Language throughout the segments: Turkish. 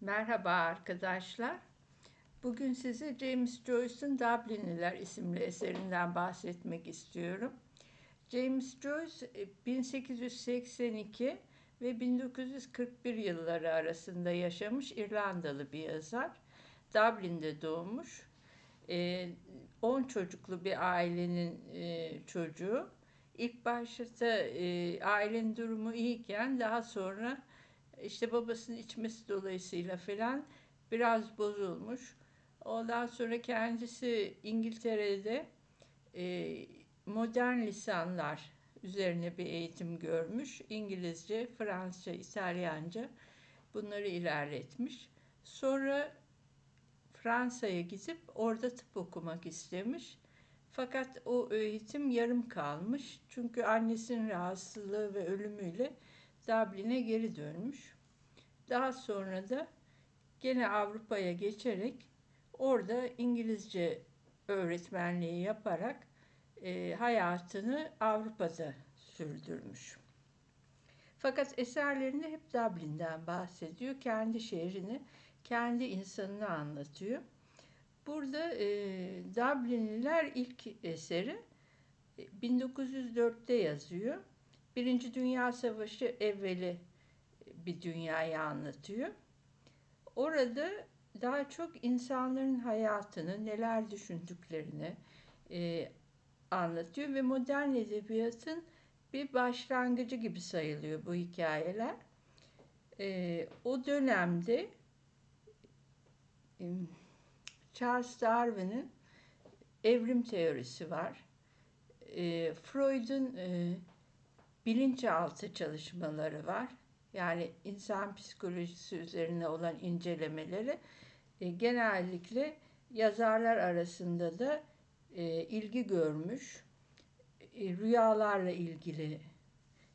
Merhaba arkadaşlar. Bugün size James Joyce'un Dublinliler isimli eserinden bahsetmek istiyorum. James Joyce 1882 e, ve 1941 yılları arasında yaşamış İrlandalı bir yazar. Dublin'de doğmuş. 10 e, çocuklu bir ailenin e, çocuğu. İlk başta ailenin durumu iyiyken daha sonra işte babasının içmesi dolayısıyla falan biraz bozulmuş. Ondan sonra kendisi İngiltere'de e, modern lisanlar üzerine bir eğitim görmüş. İngilizce, Fransızca, İtalyanca bunları ilerletmiş. Sonra Fransa'ya gidip orada tıp okumak istemiş. Fakat o eğitim yarım kalmış. Çünkü annesinin rahatsızlığı ve ölümüyle Dublin'e geri dönmüş. Daha sonra da gene Avrupa'ya geçerek orada İngilizce öğretmenliği yaparak e, hayatını Avrupa'da sürdürmüş. Fakat eserlerinde hep Dublin'den bahsediyor. Kendi şehrini, kendi insanını anlatıyor. Burada e, Dublinliler ilk eseri 1904'te e, yazıyor. Birinci Dünya Savaşı evveli bir dünyayı anlatıyor. Orada daha çok insanların hayatını, neler düşündüklerini e, anlatıyor ve modern edebiyatın bir başlangıcı gibi sayılıyor bu hikayeler. E, o dönemde e, Charles Darwin'in evrim teorisi var. E, Freud'un e, bilinçaltı çalışmaları var. Yani insan psikolojisi üzerine olan incelemeleri e, genellikle yazarlar arasında da e, ilgi görmüş. E, rüyalarla ilgili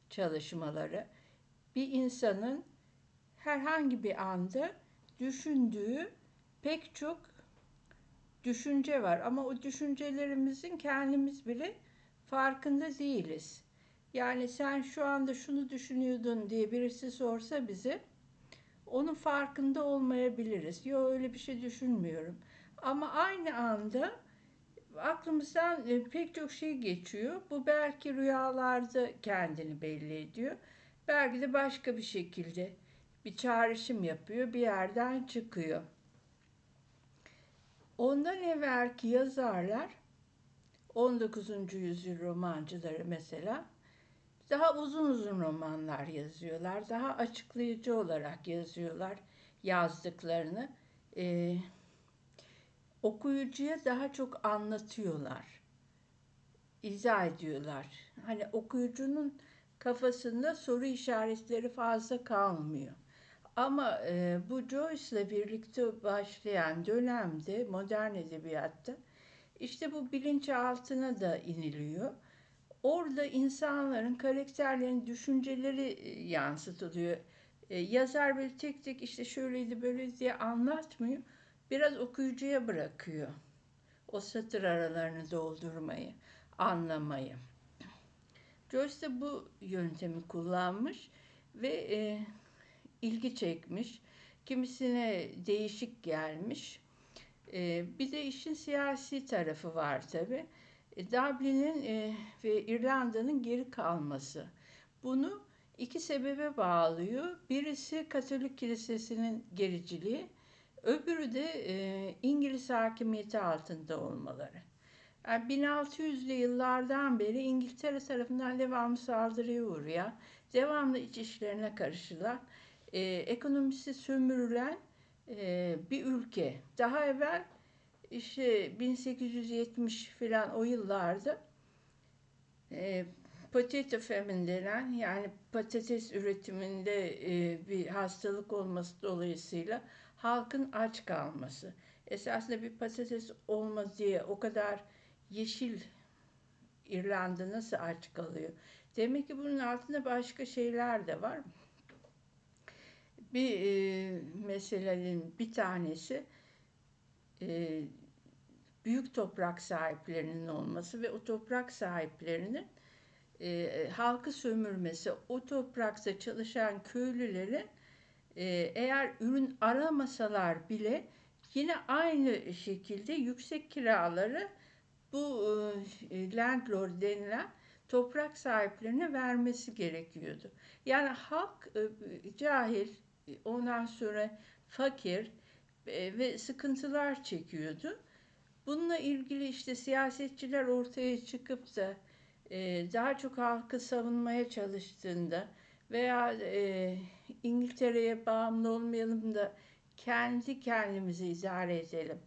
çalışmaları bir insanın herhangi bir anda düşündüğü pek çok düşünce var ama o düşüncelerimizin kendimiz bile farkında değiliz. Yani sen şu anda şunu düşünüyordun diye birisi sorsa bize onun farkında olmayabiliriz. Yok öyle bir şey düşünmüyorum. Ama aynı anda aklımızdan e, pek çok şey geçiyor. Bu belki rüyalarda kendini belli ediyor. Belki de başka bir şekilde bir çağrışım yapıyor, bir yerden çıkıyor. Ondan evvelki yazarlar 19. yüzyıl romancıları mesela daha uzun uzun romanlar yazıyorlar. Daha açıklayıcı olarak yazıyorlar yazdıklarını. Ee, okuyucuya daha çok anlatıyorlar. izah ediyorlar. Hani okuyucunun kafasında soru işaretleri fazla kalmıyor. Ama e, bu Joyce'la birlikte başlayan dönemde modern edebiyatta işte bu bilinçaltına da iniliyor orada insanların karakterlerin düşünceleri e, yansıtılıyor. E, yazar böyle tek tek işte şöyleydi böyle diye anlatmıyor. Biraz okuyucuya bırakıyor. O satır aralarını doldurmayı, anlamayı. Joyce de bu yöntemi kullanmış ve e, ilgi çekmiş. Kimisine değişik gelmiş. E, bir de işin siyasi tarafı var tabii. E, Dublin'in e, ve İrlanda'nın geri kalması. Bunu iki sebebe bağlıyor. Birisi Katolik Kilisesi'nin gericiliği, öbürü de e, İngiliz hakimiyeti altında olmaları. Yani 1600'lü yıllardan beri İngiltere tarafından devamlı saldırıya uğrayan, devamlı iç işlerine karışılan, ekonomisi sömürülen bir ülke. Daha evvel işte 1870 falan o yıllarda e, potato famine denen yani patates üretiminde e, bir hastalık olması dolayısıyla halkın aç kalması. Esasında bir patates olmaz diye o kadar yeşil İrlanda nasıl aç kalıyor? Demek ki bunun altında başka şeyler de var. Bir e, meselenin bir tanesi e, büyük toprak sahiplerinin olması ve o toprak sahiplerinin e, halkı sömürmesi, o toprakta çalışan köylüleri e, eğer ürün aramasalar bile yine aynı şekilde yüksek kiraları bu e, landlord denilen toprak sahiplerine vermesi gerekiyordu. Yani halk e, cahil, ondan sonra fakir e, ve sıkıntılar çekiyordu. Bununla ilgili işte siyasetçiler ortaya çıkıp da e, daha çok halkı savunmaya çalıştığında veya e, İngiltere'ye bağımlı olmayalım da kendi kendimizi idare edelim,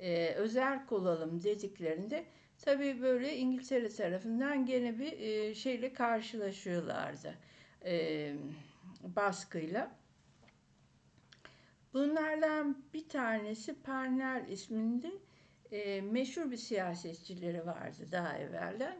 e, özel olalım dediklerinde tabii böyle İngiltere tarafından gene bir e, şeyle karşılaşıyorlardı, e, baskıyla. Bunlardan bir tanesi Parnell isminde e, meşhur bir siyasetçileri vardı daha evvelden.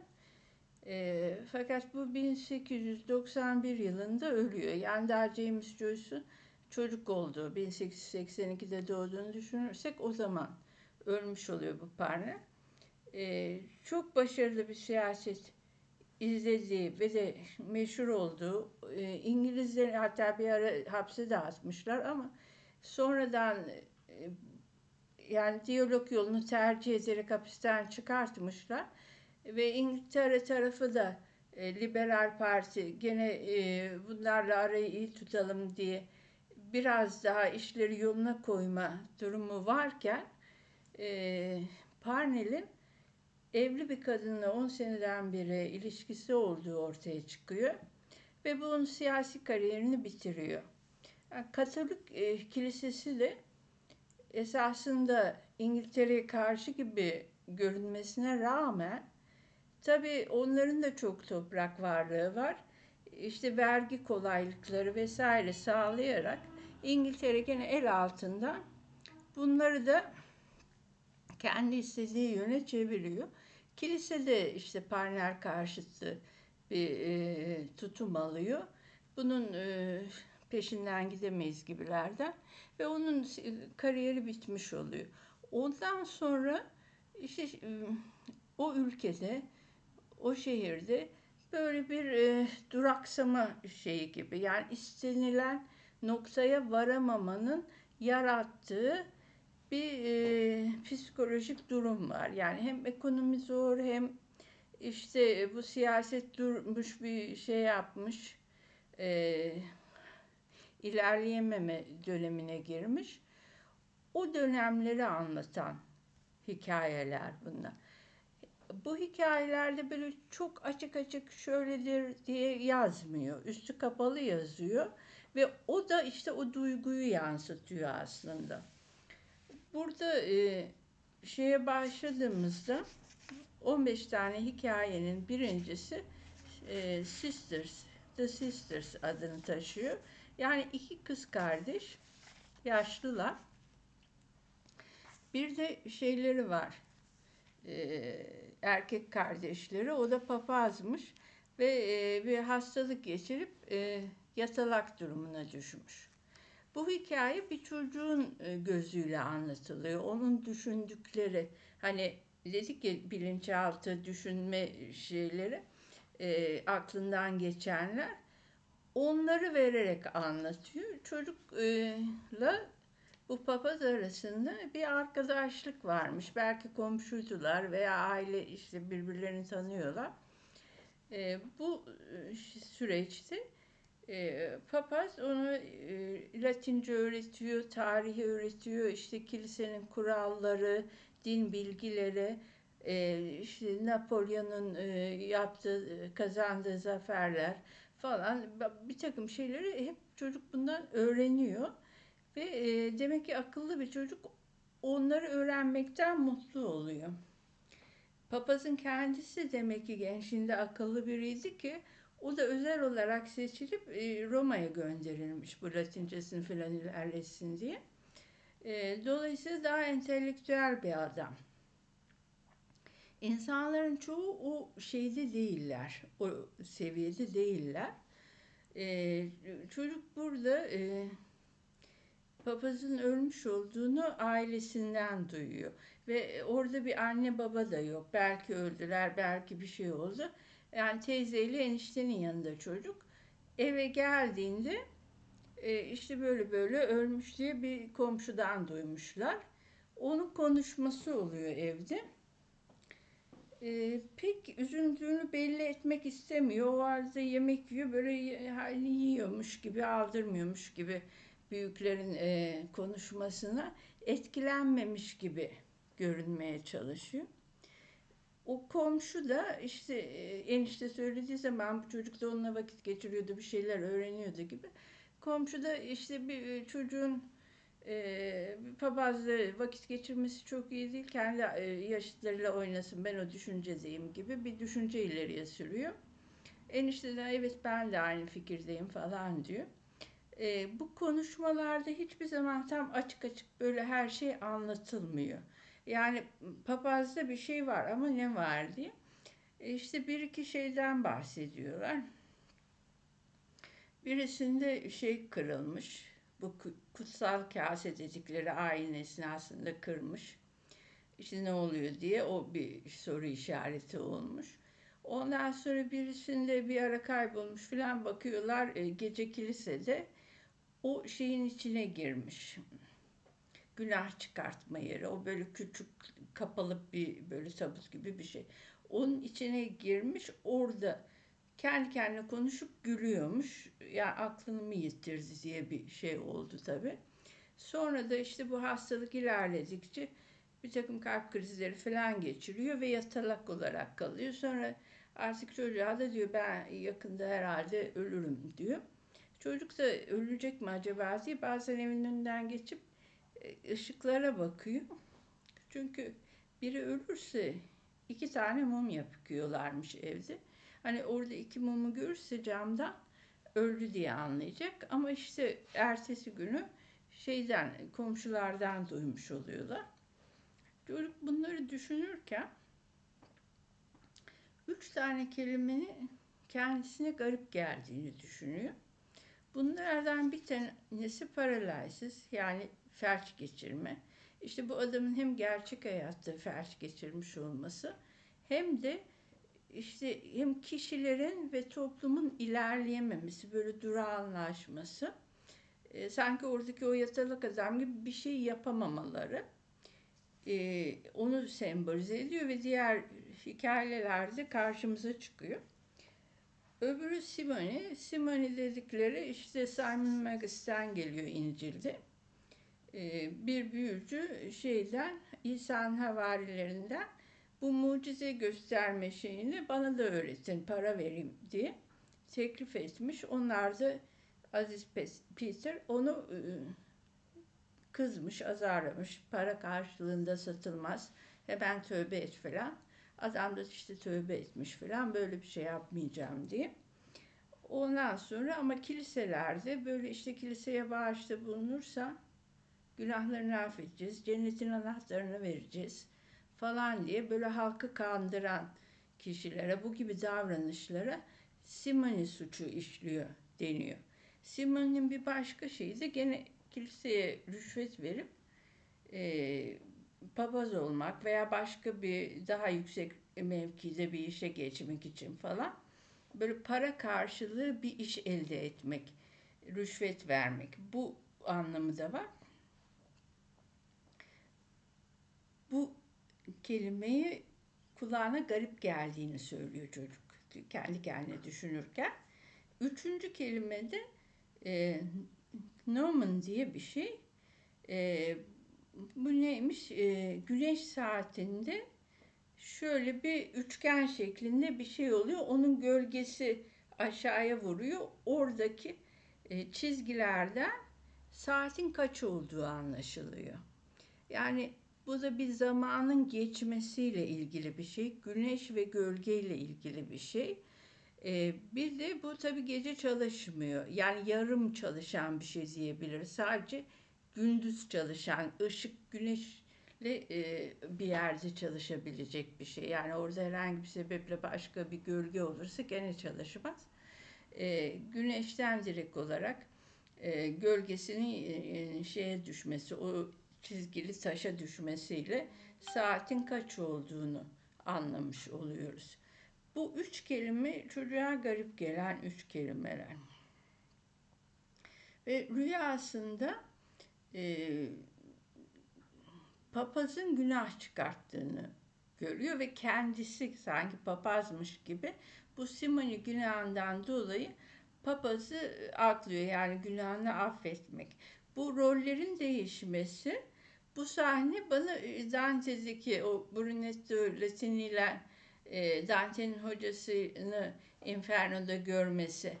E, fakat bu 1891 yılında ölüyor. Yani daha James Joyce'un çocuk olduğu, 1882'de doğduğunu düşünürsek o zaman ölmüş oluyor bu Parnell. E, çok başarılı bir siyaset izlediği ve de meşhur olduğu e, İngilizler hatta bir ara hapse de atmışlar ama sonradan e, yani diyalog yolunu tercih ederek hapisten çıkartmışlar ve İngiltere tarafı da e, Liberal Parti gene e, bunlarla arayı iyi tutalım diye biraz daha işleri yoluna koyma durumu varken e, Parnell'in evli bir kadınla 10 seneden beri ilişkisi olduğu ortaya çıkıyor ve bu onun siyasi kariyerini bitiriyor. Yani Katolik e, kilisesi de esasında İngiltere'ye karşı gibi görünmesine rağmen tabii onların da çok toprak varlığı var. İşte vergi kolaylıkları vesaire sağlayarak İngiltere gene el altında bunları da kendi istediği yöne çeviriyor. Kilise de işte Parnell karşıtı bir e, tutum alıyor. Bunun e, peşinden gidemeyiz gibilerden ve onun kariyeri bitmiş oluyor. Ondan sonra işte o ülkede, o şehirde böyle bir e, duraksama şeyi gibi yani istenilen noktaya varamamanın yarattığı bir e, psikolojik durum var. Yani hem ekonomi zor hem işte bu siyaset durmuş bir şey yapmış. E, ilerleyememe dönemine girmiş. O dönemleri anlatan hikayeler bunlar. Bu hikayelerde böyle çok açık açık şöyledir diye yazmıyor. Üstü kapalı yazıyor ve o da işte o duyguyu yansıtıyor aslında. Burada e, şeye başladığımızda 15 tane hikayenin birincisi e, Sisters, The Sisters adını taşıyor. Yani iki kız kardeş, yaşlılar. Bir de şeyleri var, e, erkek kardeşleri. O da papazmış ve e, bir hastalık geçirip e, yatalak durumuna düşmüş. Bu hikaye bir çocuğun e, gözüyle anlatılıyor. Onun düşündükleri, hani dedik ya bilinçaltı düşünme şeyleri, e, aklından geçenler onları vererek anlatıyor. Çocukla bu papaz arasında bir arkadaşlık varmış. Belki komşuydular veya aile işte birbirlerini tanıyorlar. E, bu e, süreçte e, papaz onu e, Latince öğretiyor, tarihi öğretiyor, işte kilisenin kuralları, din bilgileri, e, işte Napolyon'un yaptığı, kazandığı zaferler, falan bir takım şeyleri hep çocuk bundan öğreniyor. Ve e, demek ki akıllı bir çocuk onları öğrenmekten mutlu oluyor. Papazın kendisi demek ki gençliğinde akıllı biriydi ki o da özel olarak seçilip e, Roma'ya gönderilmiş bu Latincesini falan ilerlesin diye. E, dolayısıyla daha entelektüel bir adam. İnsanların çoğu o şeyde değiller, o seviyede değiller. Ee, çocuk burada e, papazın ölmüş olduğunu ailesinden duyuyor. Ve orada bir anne baba da yok. Belki öldüler, belki bir şey oldu. Yani teyzeyle eniştenin yanında çocuk. Eve geldiğinde e, işte böyle böyle ölmüş diye bir komşudan duymuşlar. Onun konuşması oluyor evde. E, pek üzüldüğünü belli etmek istemiyor. O arada yemek yiyor böyle hani yiyormuş gibi aldırmıyormuş gibi büyüklerin e, konuşmasına etkilenmemiş gibi görünmeye çalışıyor. O komşu da işte e, enişte söylediği zaman bu çocuk da onunla vakit geçiriyordu, bir şeyler öğreniyordu gibi. Komşu da işte bir e, çocuğun e, papazla vakit geçirmesi çok iyi değil. Kendi e, yaşıtlarıyla oynasın ben o düşüncedeyim gibi bir düşünce ileriye sürüyor. Enişte de evet ben de aynı fikirdeyim falan diyor. E, bu konuşmalarda hiçbir zaman tam açık açık böyle her şey anlatılmıyor. Yani papazda bir şey var ama ne var diye. E işte bir iki şeyden bahsediyorlar. Birisinde şey kırılmış. Bu kutsal kase dedikleri ayin esnasında kırmış. İşte ne oluyor diye o bir soru işareti olmuş. Ondan sonra birisinde bir ara kaybolmuş falan bakıyorlar e, gece kilisede o şeyin içine girmiş günah çıkartma yeri. O böyle küçük kapalı bir böyle tabut gibi bir şey. Onun içine girmiş orada kendi kendine konuşup gülüyormuş. Ya yani aklını mı yitirdi diye bir şey oldu tabi. Sonra da işte bu hastalık ilerledikçe bir takım kalp krizleri falan geçiriyor ve yatalak olarak kalıyor. Sonra artık çocuğa da diyor ben yakında herhalde ölürüm diyor. Çocuk da ölecek mi acaba diye bazen evin önünden geçip ışıklara bakıyor. Çünkü biri ölürse iki tane mum yapıyorlarmış evde. Hani orada iki mumu görürse camdan öldü diye anlayacak. Ama işte ertesi günü şeyden komşulardan duymuş oluyorlar. Çocuk bunları düşünürken üç tane kelimenin kendisine garip geldiğini düşünüyor. Bunlardan bir tanesi paralysis yani felç geçirme. İşte bu adamın hem gerçek hayatta felç geçirmiş olması hem de işte hem kişilerin ve toplumun ilerleyememesi, böyle durağanlaşması, e, sanki oradaki o yatalak adam gibi bir şey yapamamaları e, onu sembolize ediyor ve diğer hikayelerde karşımıza çıkıyor. Öbürü Simone. Simone dedikleri işte Simon Magis'ten geliyor İncil'de. Ee, bir büyücü şeyden İsa'nın havarilerinden bu mucize gösterme şeyini bana da öğretin, para vereyim diye teklif etmiş. Onlar da Aziz Peter onu e, kızmış, azarlamış. Para karşılığında satılmaz. Hemen tövbe et falan. Adam da işte tövbe etmiş falan. Böyle bir şey yapmayacağım diye. Ondan sonra ama kiliselerde böyle işte kiliseye bağışta bulunursa günahlarını affedeceğiz, cennetin anahtarını vereceğiz falan diye böyle halkı kandıran kişilere bu gibi davranışlara simoni suçu işliyor deniyor. Simoni'nin bir başka şeyi de gene kiliseye rüşvet verip e, papaz olmak veya başka bir daha yüksek mevkide bir işe geçmek için falan böyle para karşılığı bir iş elde etmek, rüşvet vermek bu anlamı da var. bu kelimeyi kulağına garip geldiğini söylüyor çocuk. Kendi kendine düşünürken. Üçüncü kelimede e, Nomen diye bir şey. E, bu neymiş? E, güneş saatinde şöyle bir üçgen şeklinde bir şey oluyor. Onun gölgesi aşağıya vuruyor. Oradaki e, çizgilerden saatin kaç olduğu anlaşılıyor. Yani bu da bir zamanın geçmesiyle ilgili bir şey. Güneş ve gölgeyle ilgili bir şey. Ee, bir de bu tabii gece çalışmıyor. Yani yarım çalışan bir şey diyebiliriz. Sadece gündüz çalışan, ışık, güneşle e, bir yerde çalışabilecek bir şey. Yani orada herhangi bir sebeple başka bir gölge olursa gene çalışmaz. E, güneşten direkt olarak e, gölgesinin e, şeye düşmesi, o çizgili taşa düşmesiyle saatin kaç olduğunu anlamış oluyoruz. Bu üç kelime çocuğa garip gelen üç kelimeler. Ve rüyasında e, papazın günah çıkarttığını görüyor ve kendisi sanki papazmış gibi bu Simoni günahından dolayı papazı aklıyor yani günahını affetmek. Bu rollerin değişmesi bu sahne bana e, Dante'deki o Brunetto Latini'yle e, Dante'nin hocasını Inferno'da görmesi.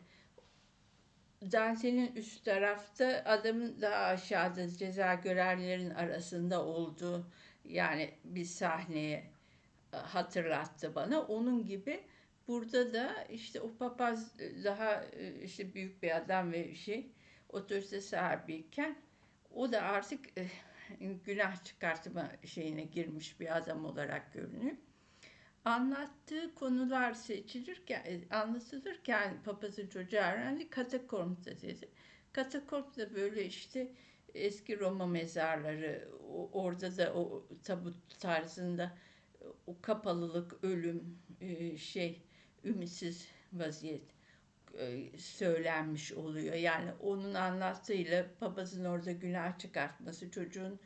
Dante'nin üst tarafta adamın daha aşağıda ceza görenlerin arasında olduğu yani bir sahneye e, hatırlattı bana. Onun gibi burada da işte o papaz daha işte büyük bir adam ve şey otorite sahibiyken o da artık günah çıkartma şeyine girmiş bir adam olarak görünüyor. Anlattığı konular seçilirken, e, anlatılırken papazın çocuğu öğrendi katakombda dedi. Katakombda böyle işte eski Roma mezarları, orada da o tabut tarzında o kapalılık, ölüm, e, şey, ümitsiz vaziyet e, söylenmiş oluyor. Yani onun anlattığıyla papazın orada günah çıkartması, çocuğun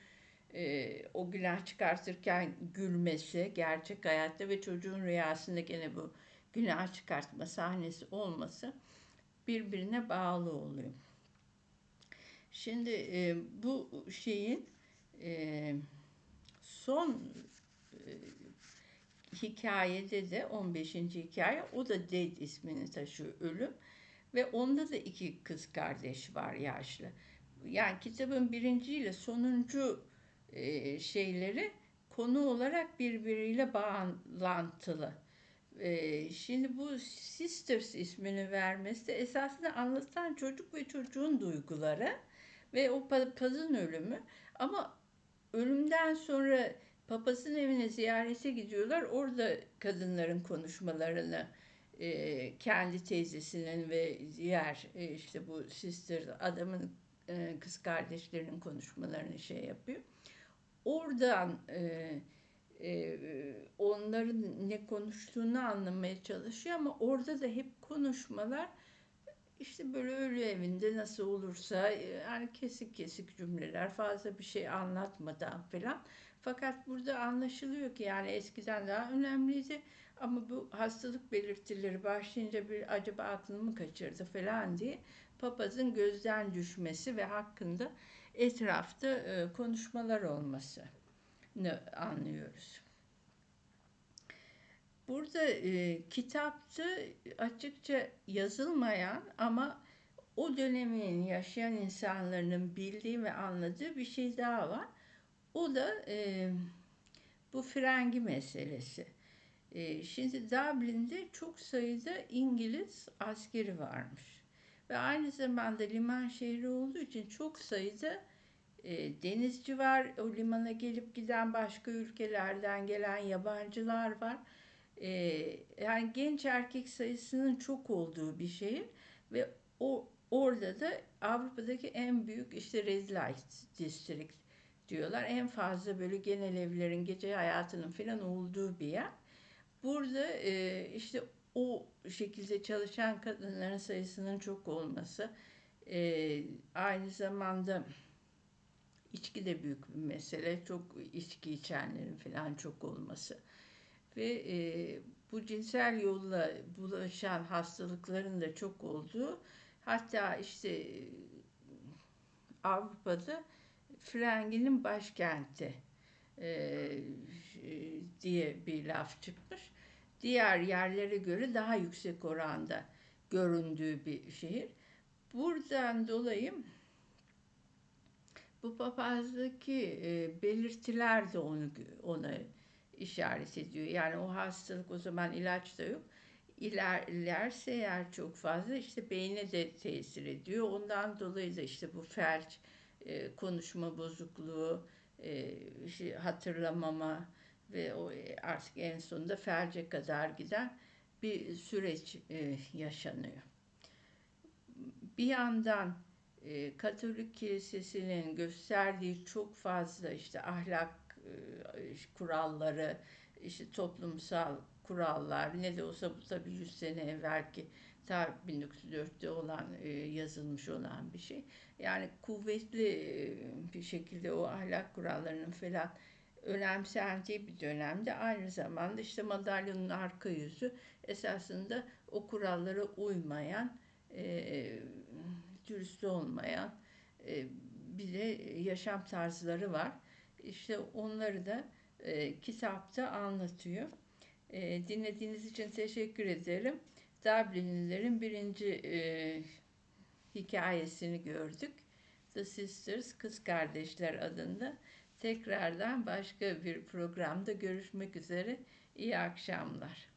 e, o günah çıkartırken gülmesi gerçek hayatta ve çocuğun rüyasında gene bu günah çıkartma sahnesi olması birbirine bağlı oluyor. Şimdi e, bu şeyin e, son e, hikayede de 15. hikaye o da Dead ismini taşıyor ölüm ve onda da iki kız kardeş var yaşlı. Yani kitabın birinci ile sonuncu e, şeyleri konu olarak birbiriyle bağlantılı. E, şimdi bu Sisters ismini vermesi de esasında anlatan çocuk ve çocuğun duyguları ve o papazın ölümü ama ölümden sonra papazın evine ziyarete gidiyorlar. Orada kadınların konuşmalarını e, kendi teyzesinin ve diğer e, işte bu sister adamın e, kız kardeşlerinin konuşmalarını şey yapıyor. Oradan e, e, onların ne konuştuğunu anlamaya çalışıyor ama orada da hep konuşmalar işte böyle ölü evinde nasıl olursa yani kesik kesik cümleler fazla bir şey anlatmadan falan. Fakat burada anlaşılıyor ki yani eskiden daha önemliydi ama bu hastalık belirtileri başlayınca bir acaba aklımı kaçırdı falan diye papazın gözden düşmesi ve hakkında etrafta e, konuşmalar olmasını anlıyoruz. Burada e, kitapta açıkça yazılmayan ama o dönemin yaşayan insanların bildiği ve anladığı bir şey daha var. O da e, bu frengi meselesi. E, şimdi Dublin'de çok sayıda İngiliz askeri varmış. Ve aynı zamanda liman şehri olduğu için çok sayıda e, denizci var. O limana gelip giden başka ülkelerden gelen yabancılar var. E, yani genç erkek sayısının çok olduğu bir şehir ve o orada da Avrupa'daki en büyük işte Red Light District diyorlar. En fazla böyle genel evlerin gece hayatının falan olduğu bir yer. Burada e, işte o şekilde çalışan kadınların sayısının çok olması, e, aynı zamanda içki de büyük bir mesele. Çok içki içenlerin falan çok olması. Ve e, bu cinsel yolla bulaşan hastalıkların da çok olduğu, hatta işte Avrupa'da Frenginin başkenti e, diye bir laf çıkmış. Diğer yerlere göre daha yüksek oranda göründüğü bir şehir. Buradan dolayı bu papazdaki e, belirtiler de onu ona işaret ediyor. Yani o hastalık o zaman ilaç da yok. İlerlerse eğer çok fazla işte beyne de tesir ediyor. Ondan dolayı da işte bu felç, e, konuşma bozukluğu, e, şey, hatırlamama ve o e, artık en sonunda felce kadar giden bir süreç e, yaşanıyor. Bir yandan e, Katolik Kilisesi'nin gösterdiği çok fazla işte ahlak e, kuralları, işte toplumsal kurallar ne de olsa bu tabii 100 sene evvelki ta 1904'te olan e, yazılmış olan bir şey. Yani kuvvetli e, bir şekilde o ahlak kurallarının falan önemsendiği bir dönemde aynı zamanda işte madalyonun arka yüzü esasında o kurallara uymayan, e, dürüst olmayan e, bir de yaşam tarzları var. İşte onları da kitapta anlatıyor. Dinlediğiniz için teşekkür ederim. Dublinlilerin birinci e, hikayesini gördük. The Sisters, Kız Kardeşler adında. Tekrardan başka bir programda görüşmek üzere. İyi akşamlar.